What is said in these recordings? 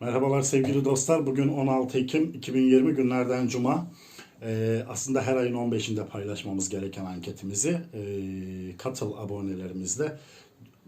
Merhabalar sevgili dostlar. Bugün 16 Ekim 2020 günlerden Cuma. Ee, aslında her ayın 15'inde paylaşmamız gereken anketimizi e, katıl abonelerimizle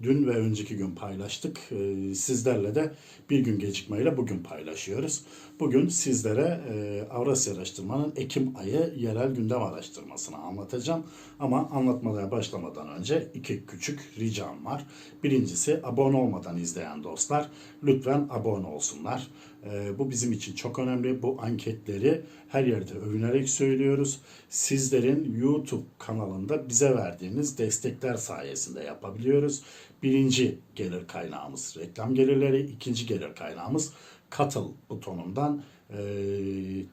dün ve önceki gün paylaştık. Ee, sizlerle de bir gün gecikmeyle bugün paylaşıyoruz. Bugün sizlere e, Avrasya Araştırma'nın Ekim ayı yerel gündem araştırmasını anlatacağım. Ama anlatmaya başlamadan önce iki küçük ricam var. Birincisi abone olmadan izleyen dostlar lütfen abone olsunlar. Ee, bu bizim için çok önemli. Bu anketleri her yerde övünerek söylüyoruz. Sizlerin YouTube kanalında bize verdiğiniz destekler sayesinde yapabiliyoruz. Birinci gelir kaynağımız reklam gelirleri, ikinci gelir kaynağımız katıl butonundan e,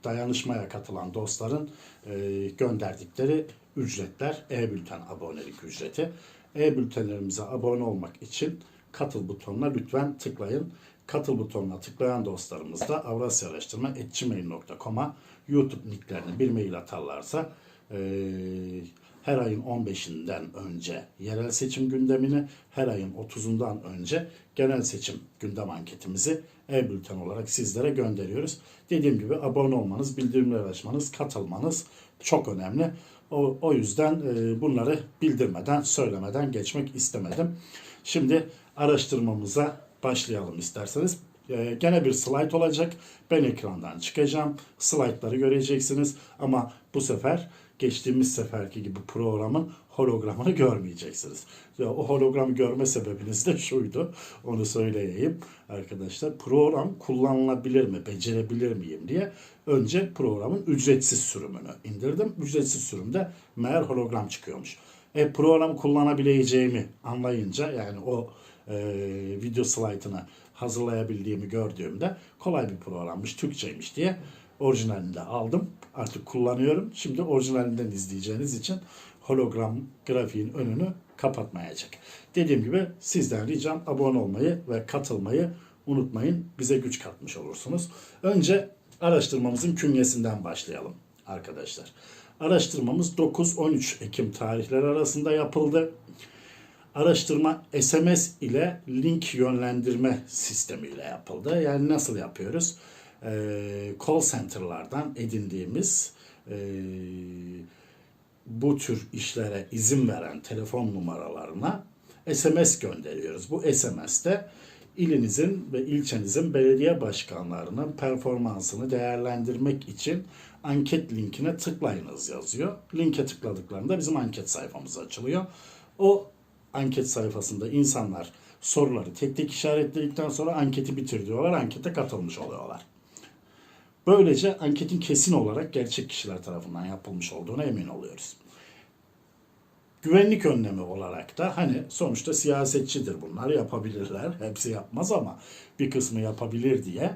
dayanışmaya katılan dostların e, gönderdikleri ücretler, e-bülten abonelik ücreti. E-bültenlerimize abone olmak için katıl butonuna lütfen tıklayın. Katıl butonuna tıklayan dostlarımız da avrasyaaraştırma.gmail.com'a YouTube nicklerini bir mail atarlarsa e, her ayın 15'inden önce yerel seçim gündemini, her ayın 30'undan önce genel seçim gündem anketimizi e-bülten olarak sizlere gönderiyoruz. Dediğim gibi abone olmanız, bildirimleri açmanız, katılmanız çok önemli. O, o yüzden e, bunları bildirmeden, söylemeden geçmek istemedim. Şimdi araştırmamıza başlayalım isterseniz. Ee, gene bir slide olacak. Ben ekrandan çıkacağım. Slaytları göreceksiniz. Ama bu sefer geçtiğimiz seferki gibi programın hologramını görmeyeceksiniz. Ya, o hologramı görme sebebiniz de şuydu. Onu söyleyeyim arkadaşlar. Program kullanılabilir mi, becerebilir miyim diye önce programın ücretsiz sürümünü indirdim. Ücretsiz sürümde meğer hologram çıkıyormuş. E, programı kullanabileceğimi anlayınca yani o e, video slaytını hazırlayabildiğimi gördüğümde kolay bir programmış, Türkçeymiş diye orijinalini de aldım. Artık kullanıyorum. Şimdi orijinalinden izleyeceğiniz için hologram grafiğin önünü kapatmayacak. Dediğim gibi sizden ricam abone olmayı ve katılmayı unutmayın. Bize güç katmış olursunuz. Önce araştırmamızın künyesinden başlayalım arkadaşlar. Araştırmamız 9-13 Ekim tarihleri arasında yapıldı. Araştırma SMS ile link yönlendirme sistemiyle yapıldı. Yani nasıl yapıyoruz? Ee, call center'lardan edindiğimiz e, bu tür işlere izin veren telefon numaralarına SMS gönderiyoruz. Bu SMS'te ilinizin ve ilçenizin belediye başkanlarının performansını değerlendirmek için anket linkine tıklayınız yazıyor. Linke tıkladıklarında bizim anket sayfamız açılıyor. O anket sayfasında insanlar soruları tek tek işaretledikten sonra anketi bitir diyorlar. Ankete katılmış oluyorlar. Böylece anketin kesin olarak gerçek kişiler tarafından yapılmış olduğuna emin oluyoruz. Güvenlik önlemi olarak da hani sonuçta siyasetçidir bunlar yapabilirler. Hepsi yapmaz ama bir kısmı yapabilir diye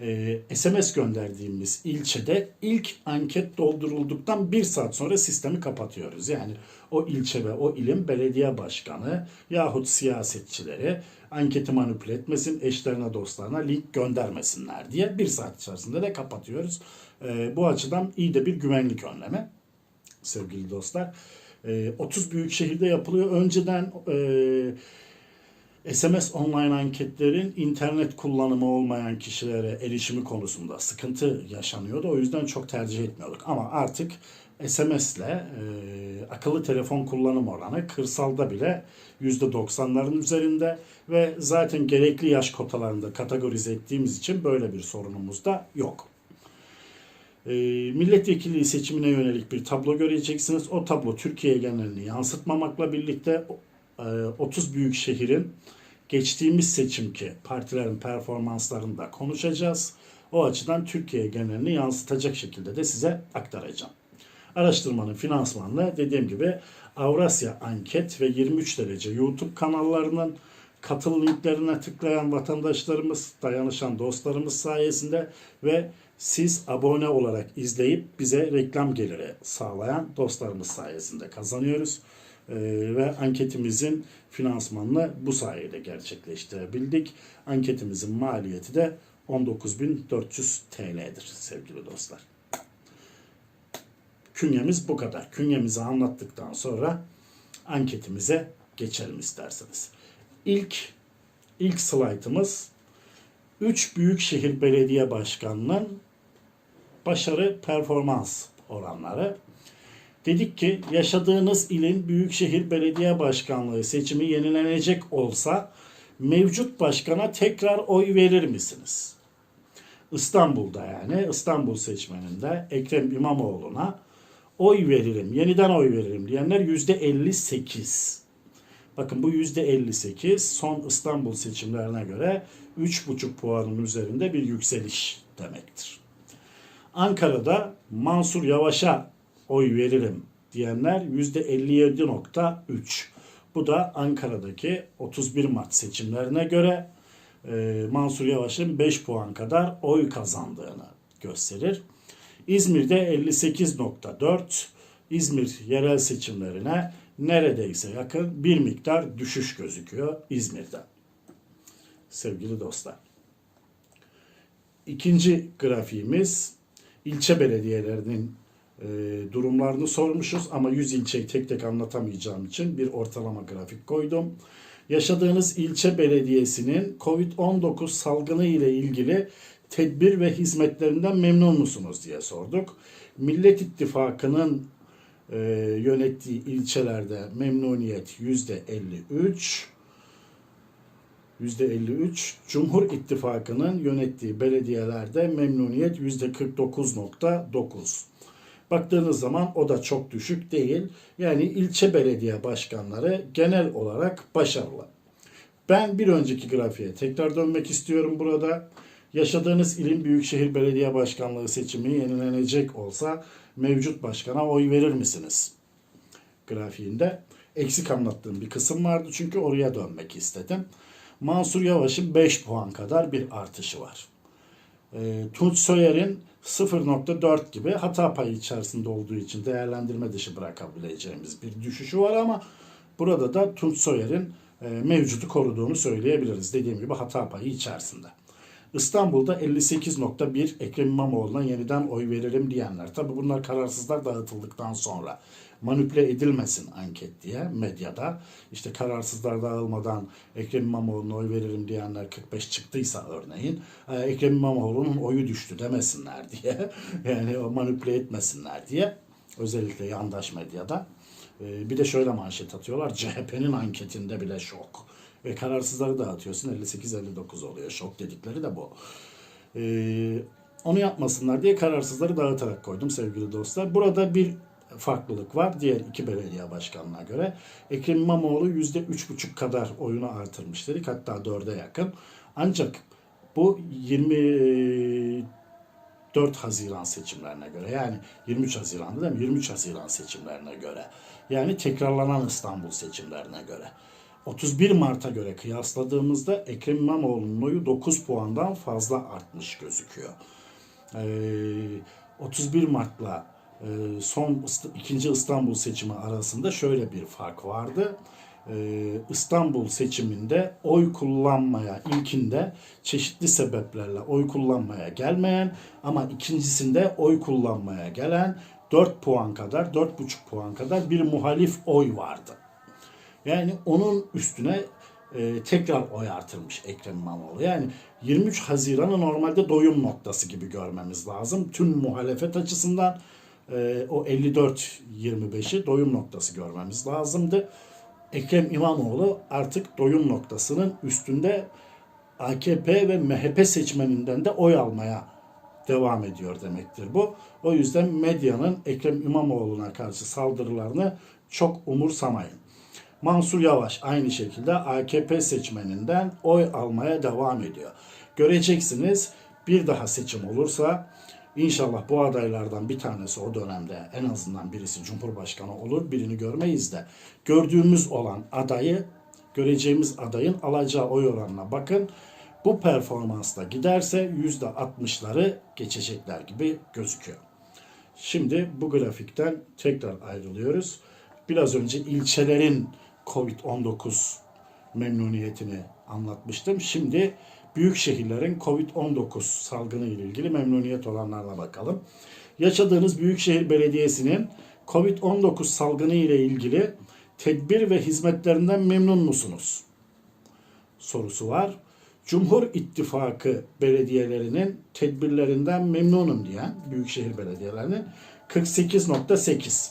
e, SMS gönderdiğimiz ilçede ilk anket doldurulduktan bir saat sonra sistemi kapatıyoruz. Yani o ilçe ve o ilin belediye başkanı yahut siyasetçileri anketi manipüle etmesin, eşlerine dostlarına link göndermesinler diye bir saat içerisinde de kapatıyoruz. E, bu açıdan iyi de bir güvenlik önlemi sevgili dostlar. E, 30 büyük şehirde yapılıyor. Önceden e, SMS online anketlerin internet kullanımı olmayan kişilere erişimi konusunda sıkıntı yaşanıyordu. O yüzden çok tercih etmiyorduk. Ama artık SMS ile e, akıllı telefon kullanım oranı kırsalda bile %90'ların üzerinde ve zaten gerekli yaş kotalarında kategorize ettiğimiz için böyle bir sorunumuz da yok. E, milletvekilliği seçimine yönelik bir tablo göreceksiniz. O tablo Türkiye genelini yansıtmamakla birlikte 30 büyük şehrin geçtiğimiz seçimki partilerin performanslarını da konuşacağız. O açıdan Türkiye genelini yansıtacak şekilde de size aktaracağım. Araştırmanın finansmanını dediğim gibi Avrasya Anket ve 23 derece YouTube kanallarının katıl linklerine tıklayan vatandaşlarımız, dayanışan dostlarımız sayesinde ve siz abone olarak izleyip bize reklam geliri sağlayan dostlarımız sayesinde kazanıyoruz. Ee, ve anketimizin finansmanını bu sayede gerçekleştirebildik. Anketimizin maliyeti de 19.400 TL'dir sevgili dostlar. Künyemiz bu kadar. Künyemizi anlattıktan sonra anketimize geçelim isterseniz. İlk ilk slaytımız 3 büyükşehir belediye başkanının başarı performans oranları. Dedik ki yaşadığınız ilin büyükşehir belediye başkanlığı seçimi yenilenecek olsa mevcut başkana tekrar oy verir misiniz? İstanbul'da yani İstanbul seçmeninde Ekrem İmamoğlu'na oy veririm, yeniden oy veririm diyenler yüzde 58. Bakın bu yüzde 58 son İstanbul seçimlerine göre 3,5 puanın üzerinde bir yükseliş demektir. Ankara'da Mansur Yavaş'a oy veririm diyenler %57.3. Bu da Ankara'daki 31 Mart seçimlerine göre e, Mansur Yavaş'ın 5 puan kadar oy kazandığını gösterir. İzmir'de 58.4, İzmir yerel seçimlerine neredeyse yakın bir miktar düşüş gözüküyor İzmir'de. Sevgili dostlar. İkinci grafiğimiz ilçe belediyelerinin e, durumlarını sormuşuz ama 100 ilçeyi tek tek anlatamayacağım için bir ortalama grafik koydum. Yaşadığınız ilçe belediyesinin COVID-19 salgını ile ilgili tedbir ve hizmetlerinden memnun musunuz diye sorduk. Millet İttifakı'nın e, yönettiği ilçelerde memnuniyet %53, %53. Cumhur İttifakı'nın yönettiği belediyelerde memnuniyet %49.9. Baktığınız zaman o da çok düşük değil. Yani ilçe belediye başkanları genel olarak başarılı. Ben bir önceki grafiğe tekrar dönmek istiyorum burada. Yaşadığınız ilin büyükşehir belediye başkanlığı seçimi yenilenecek olsa mevcut başkana oy verir misiniz? Grafiğinde eksik anlattığım bir kısım vardı çünkü oraya dönmek istedim. Mansur Yavaş'ın 5 puan kadar bir artışı var. E, Tunç Soyer'in 0.4 gibi hata payı içerisinde olduğu için değerlendirme dışı bırakabileceğimiz bir düşüşü var ama burada da Tunç Soyer'in e, mevcudu koruduğunu söyleyebiliriz. Dediğim gibi hata payı içerisinde. İstanbul'da 58.1 Ekrem İmamoğlu'na yeniden oy veririm diyenler. Tabi bunlar kararsızlar dağıtıldıktan sonra manipüle edilmesin anket diye medyada. İşte kararsızlar dağılmadan Ekrem İmamoğlu'na oy veririm diyenler 45 çıktıysa örneğin e, Ekrem İmamoğlu'nun oyu düştü demesinler diye. Yani o manipüle etmesinler diye. Özellikle yandaş medyada. E, Bir de şöyle manşet atıyorlar. CHP'nin anketinde bile şok. Ve kararsızları dağıtıyorsun 58-59 oluyor. Şok dedikleri de bu. Ee, onu yapmasınlar diye kararsızları dağıtarak koydum sevgili dostlar. Burada bir farklılık var diğer iki belediye başkanına göre. Ekrem İmamoğlu %3,5 kadar oyunu artırmış dedik. Hatta 4'e yakın. Ancak bu 24 Haziran seçimlerine göre yani 23 Haziran'da değil mi? 23 Haziran seçimlerine göre. Yani tekrarlanan İstanbul seçimlerine göre. 31 Mart'a göre kıyasladığımızda Ekrem İmamoğlu'nun oyu 9 puandan fazla artmış gözüküyor. Ee, 31 Mart'la son İst- ikinci İstanbul seçimi arasında şöyle bir fark vardı. Ee, İstanbul seçiminde oy kullanmaya ilkinde çeşitli sebeplerle oy kullanmaya gelmeyen ama ikincisinde oy kullanmaya gelen 4 puan kadar 4,5 puan kadar bir muhalif oy vardı. Yani onun üstüne e, tekrar oy artırmış Ekrem İmamoğlu. Yani 23 Haziran'ı normalde doyum noktası gibi görmemiz lazım. Tüm muhalefet açısından e, o 54-25'i doyum noktası görmemiz lazımdı. Ekrem İmamoğlu artık doyum noktasının üstünde AKP ve MHP seçmeninden de oy almaya devam ediyor demektir bu. O yüzden medyanın Ekrem İmamoğlu'na karşı saldırılarını çok umursamayın. Mansur Yavaş aynı şekilde AKP seçmeninden oy almaya devam ediyor. Göreceksiniz bir daha seçim olursa inşallah bu adaylardan bir tanesi o dönemde en azından birisi Cumhurbaşkanı olur birini görmeyiz de gördüğümüz olan adayı göreceğimiz adayın alacağı oy oranına bakın. Bu performansla giderse %60'ları geçecekler gibi gözüküyor. Şimdi bu grafikten tekrar ayrılıyoruz. Biraz önce ilçelerin COVID-19 memnuniyetini anlatmıştım. Şimdi büyük şehirlerin COVID-19 salgını ile ilgili memnuniyet olanlarına bakalım. Yaşadığınız büyükşehir belediyesinin COVID-19 salgını ile ilgili tedbir ve hizmetlerinden memnun musunuz? sorusu var. Cumhur İttifakı belediyelerinin tedbirlerinden memnunum diyen büyükşehir belediyelerinin 48.8.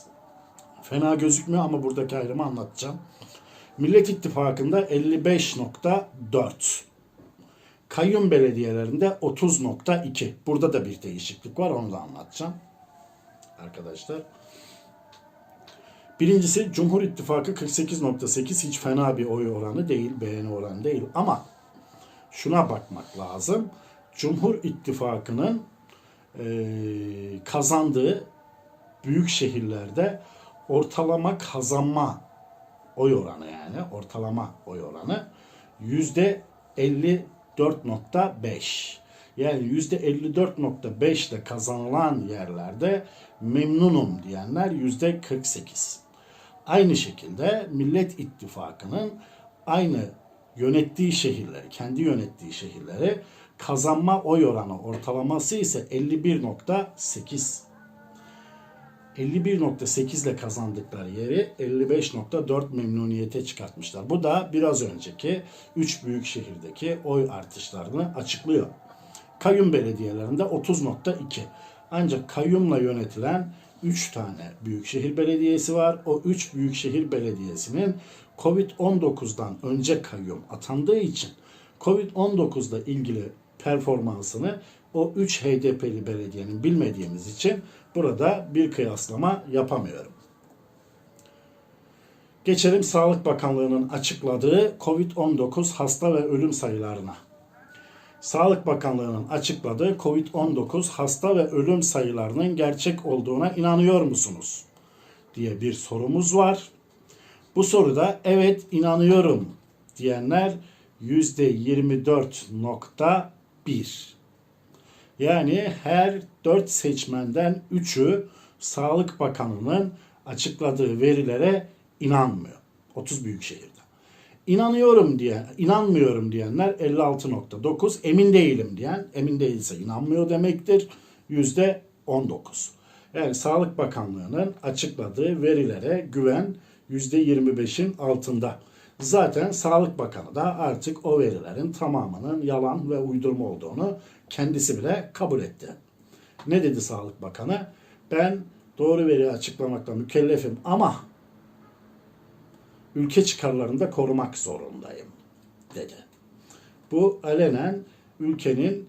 Fena gözükmüyor ama buradaki ayrımı anlatacağım. Millet İttifakı'nda 55.4. Kayyum belediyelerinde 30.2. Burada da bir değişiklik var onu da anlatacağım. Arkadaşlar. Birincisi Cumhur İttifakı 48.8 hiç fena bir oy oranı değil, beğeni oranı değil. Ama şuna bakmak lazım. Cumhur İttifakı'nın eee, kazandığı büyük şehirlerde ortalama kazanma oy oranı yani ortalama oy oranı yüzde 54.5. Yani yüzde 54.5 ile kazanılan yerlerde memnunum diyenler yüzde 48. Aynı şekilde Millet İttifakı'nın aynı yönettiği şehirleri, kendi yönettiği şehirleri kazanma oy oranı ortalaması ise 51.8. 51.8 ile kazandıkları yeri 55.4 memnuniyete çıkartmışlar. Bu da biraz önceki 3 büyük şehirdeki oy artışlarını açıklıyor. Kayyum belediyelerinde 30.2. Ancak kayyumla yönetilen 3 tane büyükşehir belediyesi var. O 3 büyükşehir belediyesinin Covid-19'dan önce kayyum atandığı için Covid-19 ile ilgili performansını o 3 HDP'li belediyenin bilmediğimiz için burada bir kıyaslama yapamıyorum. Geçelim Sağlık Bakanlığı'nın açıkladığı Covid-19 hasta ve ölüm sayılarına. Sağlık Bakanlığı'nın açıkladığı Covid-19 hasta ve ölüm sayılarının gerçek olduğuna inanıyor musunuz? diye bir sorumuz var. Bu soruda evet inanıyorum diyenler %24.1. Yani her 4 seçmenden 3'ü Sağlık Bakanı'nın açıkladığı verilere inanmıyor. 30 büyük şehirde. İnanıyorum diye, inanmıyorum diyenler 56.9, emin değilim diyen, emin değilse inanmıyor demektir. Yüzde 19. Yani Sağlık Bakanlığı'nın açıkladığı verilere güven yüzde 25'in altında. Zaten Sağlık Bakanı da artık o verilerin tamamının yalan ve uydurma olduğunu kendisi bile kabul etti. Ne dedi Sağlık Bakanı? Ben doğru veri açıklamakla mükellefim ama ülke çıkarlarını da korumak zorundayım dedi. Bu alenen ülkenin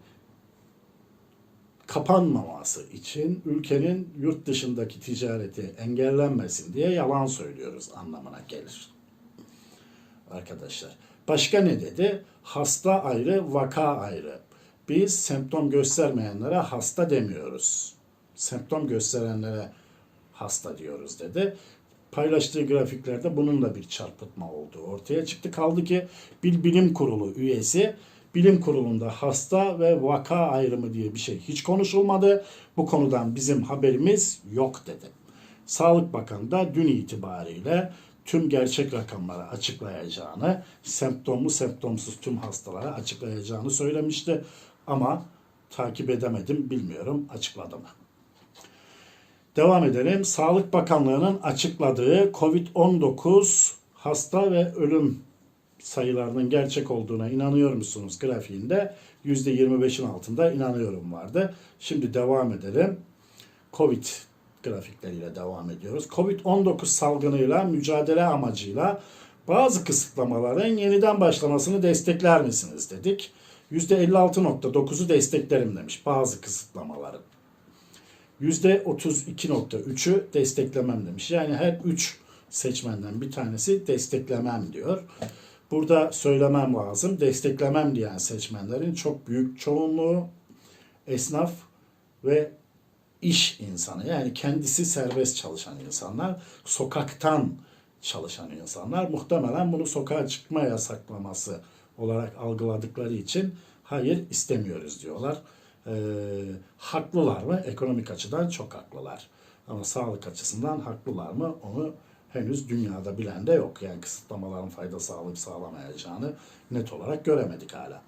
kapanmaması için ülkenin yurt dışındaki ticareti engellenmesin diye yalan söylüyoruz anlamına gelir. Arkadaşlar. Başka ne dedi? Hasta ayrı, vaka ayrı. Biz semptom göstermeyenlere hasta demiyoruz. Semptom gösterenlere hasta diyoruz dedi. Paylaştığı grafiklerde bunun da bir çarpıtma olduğu ortaya çıktı. Kaldı ki bir bilim kurulu üyesi bilim kurulunda hasta ve vaka ayrımı diye bir şey hiç konuşulmadı. Bu konudan bizim haberimiz yok dedi. Sağlık Bakanı da dün itibariyle tüm gerçek rakamları açıklayacağını, semptomlu semptomsuz tüm hastalara açıklayacağını söylemişti. Ama takip edemedim, bilmiyorum açıkladı mı. Devam edelim. Sağlık Bakanlığı'nın açıkladığı COVID-19 hasta ve ölüm sayılarının gerçek olduğuna inanıyor musunuz grafiğinde %25'in altında inanıyorum vardı. Şimdi devam edelim. Covid grafikleriyle devam ediyoruz. Covid-19 salgınıyla mücadele amacıyla bazı kısıtlamaların yeniden başlamasını destekler misiniz dedik. %56.9'u desteklerim demiş bazı kısıtlamaların. %32.3'ü desteklemem demiş. Yani her 3 seçmenden bir tanesi desteklemem diyor. Burada söylemem lazım. Desteklemem diyen seçmenlerin çok büyük çoğunluğu esnaf ve iş insanı. Yani kendisi serbest çalışan insanlar, sokaktan çalışan insanlar muhtemelen bunu sokağa çıkma yasaklaması olarak algıladıkları için hayır istemiyoruz diyorlar. Ee, haklılar mı? Ekonomik açıdan çok haklılar. Ama sağlık açısından haklılar mı? Onu henüz dünyada bilen de yok. Yani kısıtlamaların fayda sağlayıp sağlamayacağını net olarak göremedik hala.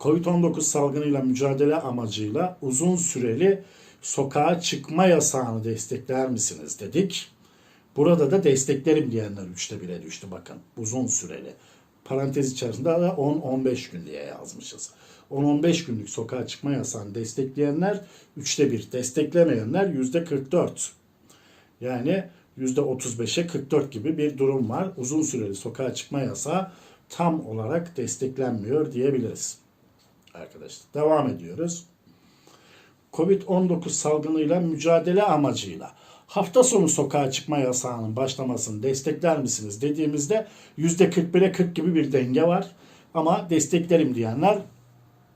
Covid-19 salgınıyla mücadele amacıyla uzun süreli sokağa çıkma yasağını destekler misiniz dedik. Burada da desteklerim diyenler üçte bire düştü bakın. Uzun süreli. parantez içerisinde de 10-15 gün diye yazmışız. 10-15 günlük sokağa çıkma yasağını destekleyenler üçte bir, desteklemeyenler yüzde 44. Yani yüzde 35'e 44 gibi bir durum var. Uzun süreli sokağa çıkma yasağı tam olarak desteklenmiyor diyebiliriz. Arkadaşlar devam ediyoruz. Covid-19 salgınıyla mücadele amacıyla hafta sonu sokağa çıkma yasağının başlamasını destekler misiniz dediğimizde %41'e 40 gibi bir denge var. Ama desteklerim diyenler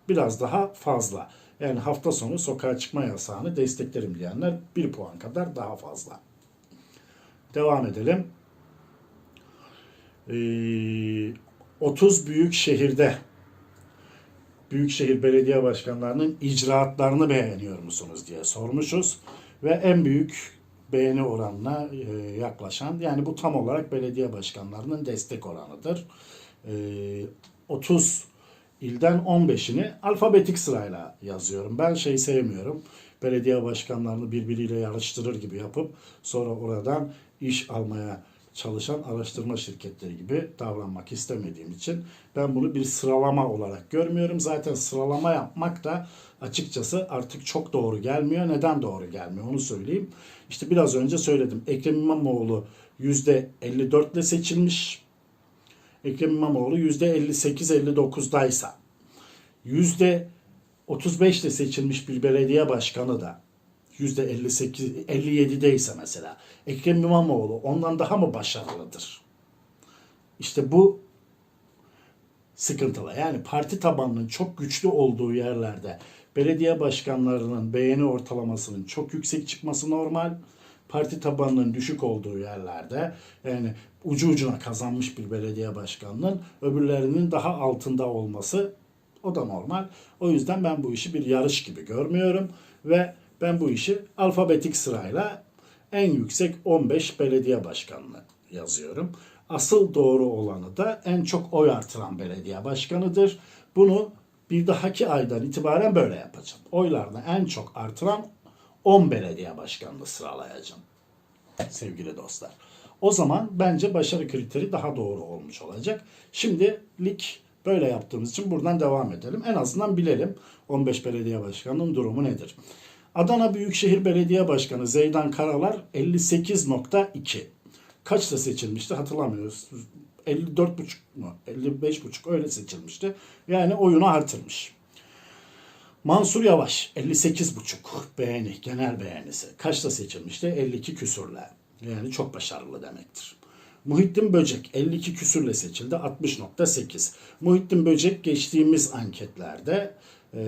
biraz daha fazla. Yani hafta sonu sokağa çıkma yasağını desteklerim diyenler 1 puan kadar daha fazla. Devam edelim. Ee, 30 büyük şehirde Büyükşehir Belediye Başkanlarının icraatlarını beğeniyor musunuz diye sormuşuz. Ve en büyük beğeni oranına e, yaklaşan yani bu tam olarak belediye başkanlarının destek oranıdır. E, 30 ilden 15'ini alfabetik sırayla yazıyorum. Ben şey sevmiyorum. Belediye başkanlarını birbiriyle yarıştırır gibi yapıp sonra oradan iş almaya çalışan araştırma şirketleri gibi davranmak istemediğim için ben bunu bir sıralama olarak görmüyorum. Zaten sıralama yapmak da açıkçası artık çok doğru gelmiyor. Neden doğru gelmiyor onu söyleyeyim. İşte biraz önce söyledim. Ekrem İmamoğlu %54 ile seçilmiş. Ekrem İmamoğlu %58-59'daysa %35 ile seçilmiş bir belediye başkanı da %58 57'deyse mesela Ekrem İmamoğlu ondan daha mı başarılıdır? İşte bu sıkıntılı. Yani parti tabanının çok güçlü olduğu yerlerde belediye başkanlarının beğeni ortalamasının çok yüksek çıkması normal. Parti tabanının düşük olduğu yerlerde yani ucu ucuna kazanmış bir belediye başkanının öbürlerinin daha altında olması o da normal. O yüzden ben bu işi bir yarış gibi görmüyorum ve ben bu işi alfabetik sırayla en yüksek 15 belediye başkanını yazıyorum. Asıl doğru olanı da en çok oy artıran belediye başkanıdır. Bunu bir dahaki aydan itibaren böyle yapacağım. Oylarını en çok artıran 10 belediye başkanını sıralayacağım. Sevgili dostlar. O zaman bence başarı kriteri daha doğru olmuş olacak. Şimdi lig böyle yaptığımız için buradan devam edelim. En azından bilelim 15 belediye başkanının durumu nedir. Adana Büyükşehir Belediye Başkanı Zeydan Karalar 58.2. Kaçta seçilmişti hatırlamıyoruz. 54.5 mu? 55.5 öyle seçilmişti. Yani oyunu artırmış. Mansur Yavaş 58.5 beğeni, genel beğenisi. Kaçta seçilmişti? 52 küsürle. Yani çok başarılı demektir. Muhittin Böcek 52 küsürle seçildi 60.8. Muhittin Böcek geçtiğimiz anketlerde e,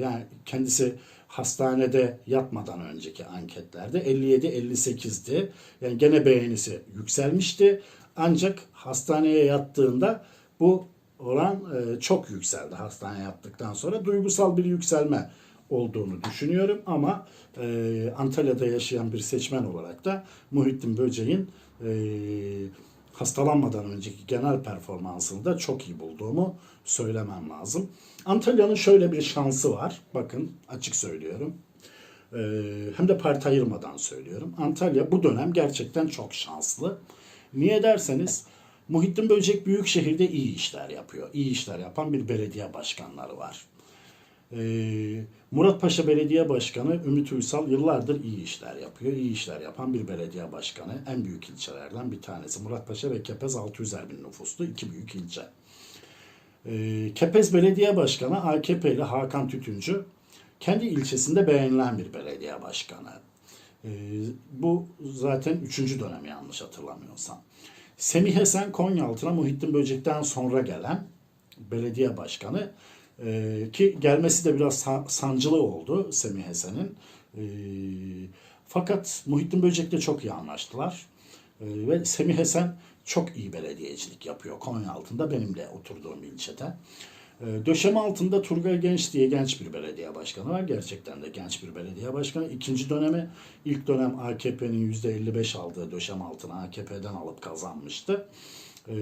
yani kendisi hastanede yatmadan önceki anketlerde 57-58'di. Yani gene beğenisi yükselmişti. Ancak hastaneye yattığında bu oran e, çok yükseldi hastaneye yattıktan sonra. Duygusal bir yükselme olduğunu düşünüyorum ama e, Antalya'da yaşayan bir seçmen olarak da Muhittin Böceğin e, hastalanmadan önceki genel performansını da çok iyi bulduğumu söylemem lazım. Antalya'nın şöyle bir şansı var. Bakın açık söylüyorum. Ee, hem de parti ayırmadan söylüyorum. Antalya bu dönem gerçekten çok şanslı. Niye derseniz Muhittin Böcek büyük şehirde iyi işler yapıyor. İyi işler yapan bir belediye başkanları var. Ee, Muratpaşa Belediye Başkanı Ümit Uysal yıllardır iyi işler yapıyor. İyi işler yapan bir belediye başkanı. En büyük ilçelerden bir tanesi. Muratpaşa ve Kepez 600'er bin nüfuslu iki büyük ilçe. Ee, Kepez Belediye Başkanı AKP'li Hakan Tütüncü kendi ilçesinde beğenilen bir belediye başkanı. Ee, bu zaten üçüncü dönem yanlış hatırlamıyorsam. Semih Esen Konyaaltı'na Muhittin Böcek'ten sonra gelen belediye başkanı ee, ki gelmesi de biraz sa- sancılı oldu Semih Esen'in. Ee, fakat Muhittin Böcek'le çok iyi anlaştılar. Ee, ve Semih Esen çok iyi belediyecilik yapıyor Konya altında benim de oturduğum ilçede. Döşeme altında Turgay Genç diye genç bir belediye başkanı var. Gerçekten de genç bir belediye başkanı. İkinci dönemi ilk dönem AKP'nin %55 aldığı döşeme altını AKP'den alıp kazanmıştı. Ee,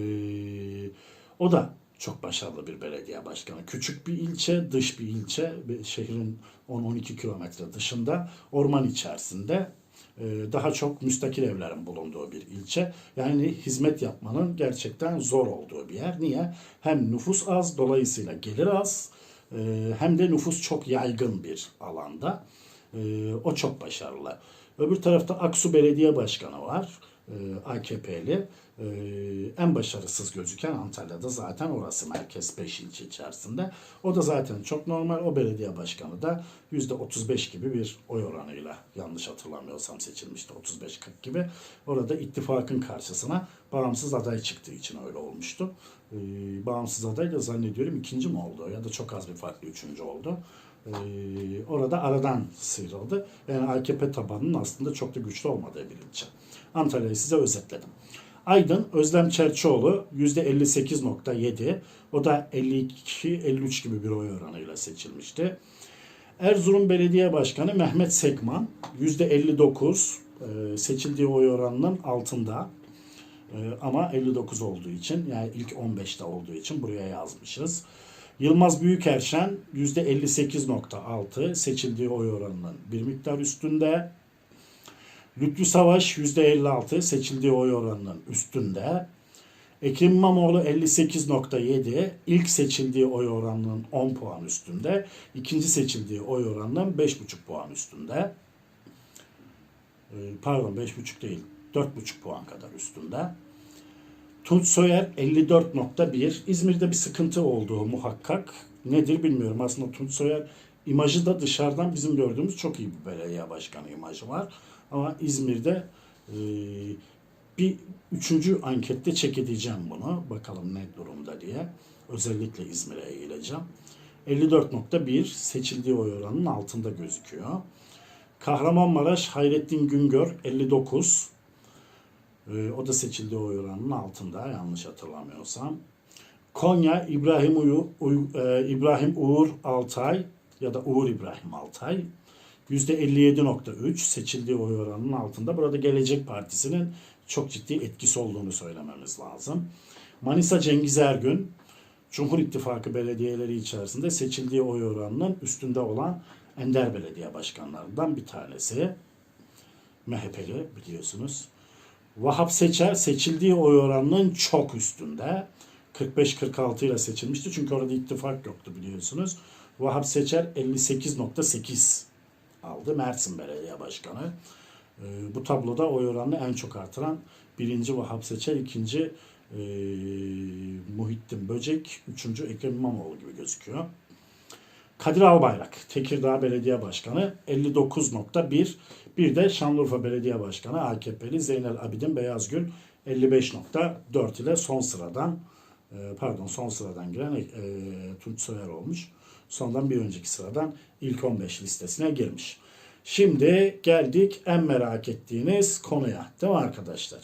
o da çok başarılı bir belediye başkanı. Küçük bir ilçe, dış bir ilçe, şehrin 10-12 kilometre dışında, orman içerisinde e, daha çok müstakil evlerin bulunduğu bir ilçe. Yani hizmet yapmanın gerçekten zor olduğu bir yer. Niye? Hem nüfus az, dolayısıyla gelir az, e, hem de nüfus çok yaygın bir alanda. E, O çok başarılı. Öbür tarafta Aksu Belediye Başkanı var, AKP'li. E, En başarısız gözüken Antalya'da zaten orası merkez 5 ilçe içerisinde. O da zaten çok normal. O belediye başkanı da %35 gibi bir oy oranıyla yanlış hatırlamıyorsam seçilmişti. 35-40 gibi. Orada ittifakın karşısına bağımsız aday çıktığı için öyle olmuştu. E, Bağımsız aday da zannediyorum ikinci mi oldu ya da çok az bir farklı üçüncü oldu. Orada aradan sıyrıldı. Yani AKP tabanının aslında çok da güçlü olmadığı bir ilçe. Antalya'yı size özetledim. Aydın Özlem Çerçioğlu %58.7. O da 52-53 gibi bir oy oranıyla seçilmişti. Erzurum Belediye Başkanı Mehmet Sekman %59 e, seçildiği oy oranının altında. E, ama 59 olduğu için yani ilk 15'te olduğu için buraya yazmışız. Yılmaz Büyükerşen %58.6 seçildiği oy oranının bir miktar üstünde. Lütfü Savaş %56 seçildiği oy oranının üstünde. Ekrem İmamoğlu 58.7 ilk seçildiği oy oranının 10 puan üstünde. ikinci seçildiği oy oranının 5.5 puan üstünde. Ee, Pardon 5.5 değil 4.5 puan kadar üstünde. Tunç Soyer 54.1. İzmir'de bir sıkıntı olduğu muhakkak. Nedir bilmiyorum. Aslında Tunç Soyer imajı da dışarıdan bizim gördüğümüz çok iyi bir belediye başkanı imajı var. Ama İzmir'de e, bir üçüncü ankette çek edeceğim bunu. Bakalım ne durumda diye. Özellikle İzmir'e eğileceğim. 54.1 seçildiği oy oranının altında gözüküyor. Kahramanmaraş Hayrettin Güngör 59. Ee, o da seçildiği oy oranının altında yanlış hatırlamıyorsam. Konya İbrahim, Uyu, Uy- e, İbrahim Uğur Altay ya da Uğur İbrahim Altay %57.3 seçildiği oy oranının altında. Burada Gelecek Partisi'nin çok ciddi etkisi olduğunu söylememiz lazım. Manisa Cengiz Ergün Cumhur İttifakı belediyeleri içerisinde seçildiği oy oranının üstünde olan ender belediye başkanlarından bir tanesi. MHP'li biliyorsunuz. Vahap Seçer seçildiği oy oranının çok üstünde. 45-46 ile seçilmişti. Çünkü orada ittifak yoktu biliyorsunuz. Vahap Seçer 58.8 aldı. Mersin Belediye Başkanı. Ee, bu tabloda oy oranını en çok artıran birinci Vahap Seçer, ikinci e, Muhittin Böcek, üçüncü Ekrem İmamoğlu gibi gözüküyor. Kadir Albayrak, Tekirdağ Belediye Başkanı 59.1. Bir de Şanlıurfa Belediye Başkanı AKP'li Zeynel Abidin Beyazgül 55.4 ile son sıradan e, pardon son sıradan giren e, Tunç Soyer olmuş. Sondan bir önceki sıradan ilk 15 listesine girmiş. Şimdi geldik en merak ettiğiniz konuya. Değil mi arkadaşlar?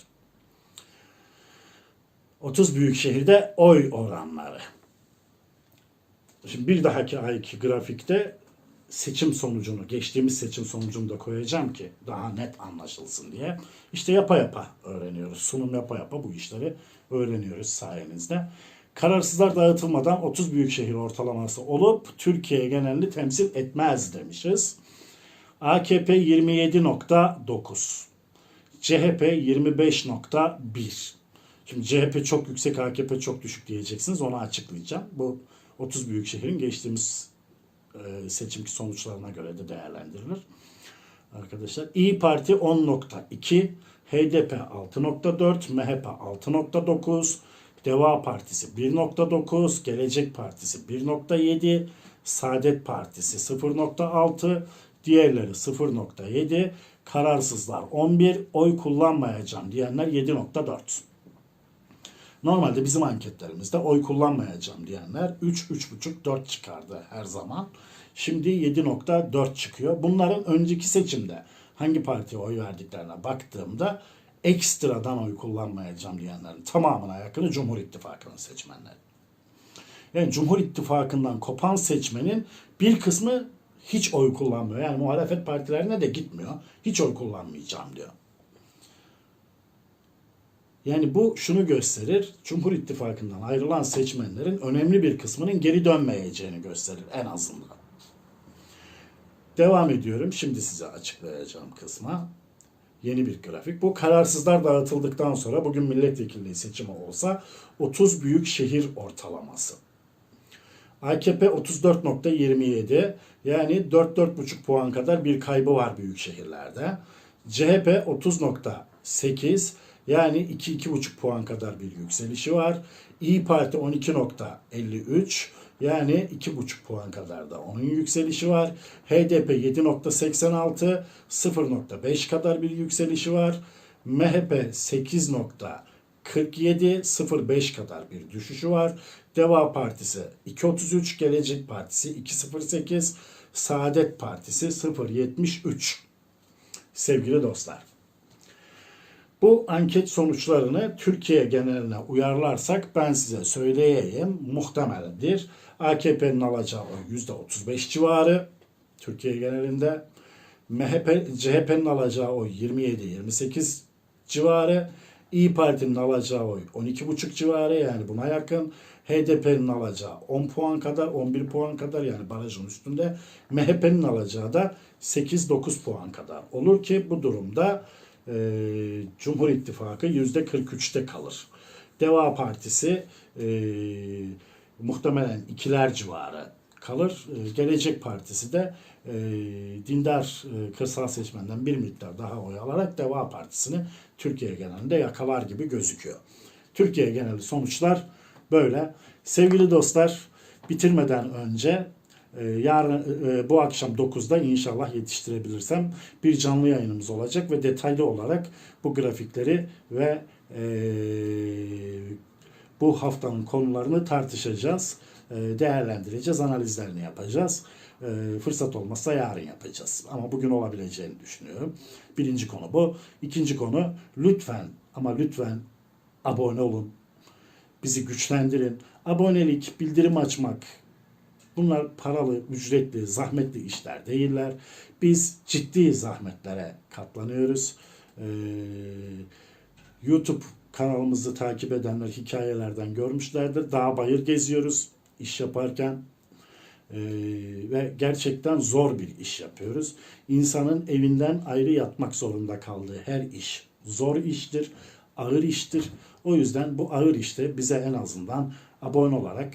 30 büyük şehirde oy oranları. Şimdi bir dahaki ayki grafikte seçim sonucunu, geçtiğimiz seçim sonucunu da koyacağım ki daha net anlaşılsın diye. İşte yapa yapa öğreniyoruz. Sunum yapa yapa bu işleri öğreniyoruz sayenizde. Kararsızlar dağıtılmadan 30 büyükşehir ortalaması olup Türkiye genelini temsil etmez demişiz. AKP 27.9. CHP 25.1. Şimdi CHP çok yüksek, AKP çok düşük diyeceksiniz. Onu açıklayacağım. Bu 30 büyük şehrin geçtiğimiz e, seçimki sonuçlarına göre de değerlendirilir. Arkadaşlar İyi Parti 10.2, HDP 6.4, MHP 6.9, Deva Partisi 1.9, Gelecek Partisi 1.7, Saadet Partisi 0.6, diğerleri 0.7, kararsızlar 11, oy kullanmayacağım diyenler 7.4. Normalde bizim anketlerimizde oy kullanmayacağım diyenler 3, 3,5, 4 çıkardı her zaman. Şimdi 7.4 çıkıyor. Bunların önceki seçimde hangi partiye oy verdiklerine baktığımda ekstradan oy kullanmayacağım diyenlerin tamamına yakını Cumhur İttifakı'nın seçmenleri. Yani Cumhur İttifakı'ndan kopan seçmenin bir kısmı hiç oy kullanmıyor. Yani muhalefet partilerine de gitmiyor. Hiç oy kullanmayacağım diyor. Yani bu şunu gösterir. Cumhur İttifakı'ndan ayrılan seçmenlerin önemli bir kısmının geri dönmeyeceğini gösterir en azından. Devam ediyorum. Şimdi size açıklayacağım kısma. Yeni bir grafik. Bu kararsızlar dağıtıldıktan sonra bugün milletvekilliği seçimi olsa 30 büyük şehir ortalaması. AKP 34.27 yani 4-4,5 puan kadar bir kaybı var büyük şehirlerde. CHP 30.8 yani 2-2,5 puan kadar bir yükselişi var. İyi Parti 12.53 yani 2,5 puan kadar da onun yükselişi var. HDP 7.86 0.5 kadar bir yükselişi var. MHP 8.47 0.5 kadar bir düşüşü var. Deva Partisi 2.33, Gelecek Partisi 2.08, Saadet Partisi 0.73. Sevgili dostlar. Bu anket sonuçlarını Türkiye geneline uyarlarsak ben size söyleyeyim muhtemeldir. AKP'nin alacağı oy %35 civarı Türkiye genelinde. MHP, CHP'nin alacağı oy 27-28 civarı. İyi Parti'nin alacağı oy 12,5 civarı yani buna yakın. HDP'nin alacağı 10 puan kadar, 11 puan kadar yani barajın üstünde. MHP'nin alacağı da 8-9 puan kadar olur ki bu durumda e, Cumhur İttifakı %43'te kalır. Deva Partisi e, muhtemelen ikiler civarı kalır. E, Gelecek Partisi de e, dindar e, kırsal seçmenden bir miktar daha oy alarak Deva Partisi'ni Türkiye genelinde yakalar gibi gözüküyor. Türkiye geneli sonuçlar böyle. Sevgili dostlar bitirmeden önce yarın e, bu akşam 9'da inşallah yetiştirebilirsem bir canlı yayınımız olacak ve detaylı olarak bu grafikleri ve e, bu haftanın konularını tartışacağız, e, değerlendireceğiz, analizlerini yapacağız. Fırsat olmazsa yarın yapacağız. Ama bugün olabileceğini düşünüyorum. Birinci konu bu. İkinci konu lütfen ama lütfen abone olun. Bizi güçlendirin. Abonelik, bildirim açmak, Bunlar paralı, ücretli, zahmetli işler değiller. Biz ciddi zahmetlere katlanıyoruz. Ee, YouTube kanalımızı takip edenler hikayelerden görmüşlerdir. Dağ bayır geziyoruz iş yaparken. Ee, ve gerçekten zor bir iş yapıyoruz. İnsanın evinden ayrı yatmak zorunda kaldığı her iş zor iştir, ağır iştir. O yüzden bu ağır işte bize en azından abone olarak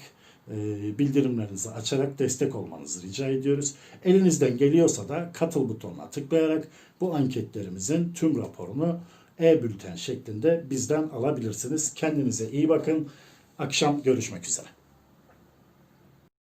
bildirimlerinizi açarak destek olmanızı rica ediyoruz. Elinizden geliyorsa da katıl butonuna tıklayarak bu anketlerimizin tüm raporunu e-bülten şeklinde bizden alabilirsiniz. Kendinize iyi bakın. Akşam görüşmek üzere.